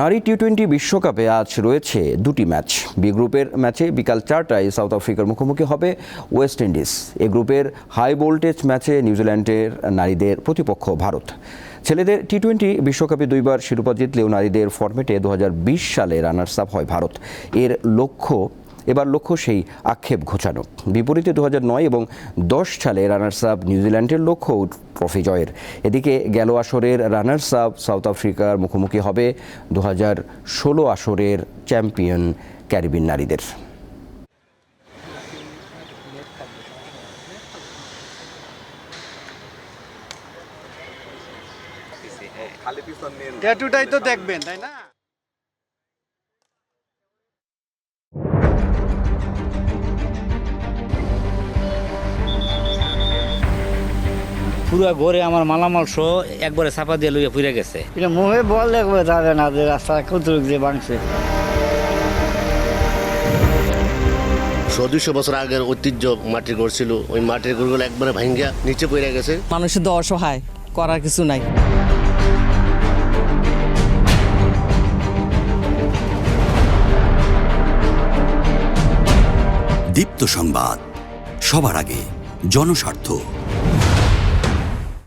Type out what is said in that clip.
নারী T twenty বিশ্বকাপে আজ রয়েছে দুটি ম্যাচ। বি গ্রুপের ম্যাচে বিকাল চারটায় সাউথ আফ্রিকার মুখোমুখি হবে ওয়েস্ট ইন্ডিজ। এ গ্রুপের হাই ভোল্টেজ ম্যাচে নিউজিল্যান্ডের নারীদের প্রতিপক্ষ ভারত। ছেলেদের টি টোয়েন্টি বিশ্বকাপে দুইবার শিরোপা জিতলেও নারীদের ফর্মেটে দু সালে রানার্স আপ হয় ভারত। এর লক্ষ্য এবার লক্ষ্য সেই আক্ষেপ ঘোচানো। বিপরীতে দু নয় এবং দশ সালে রানার্স আপ নিউজিল্যান্ডের লক্ষ্য ট্রফি জয়ের। এদিকে গেল আসরের রানার্স আপ সাউথ আফ্রিকার মুখোমুখি হবে দু ষোলো আসরের চ্যাম্পিয়ন ক্যারিবিন নারীদের। ট্যাটুটাই তো দেখবেন, তাই না? পুরো ঘরে আমার মালামাল সহ একবারে চাপা দিয়ে লইয়া পুড়ে গেছে। এটা মুখে বল দেখবে যাবে না যে রাস্তা কতটুক যে বাংছে দুশো বছর আগের ঐতিহ্য মাটির ঘর ছিল ওই মাটির ঘরগুলো একবারে ভাঙ্গা নিচে পড়ে গেছে। মানুষের তো অসহায় করার কিছু নাই। দীপ্ত সংবাদ সবার আগে জনস্বার্থ।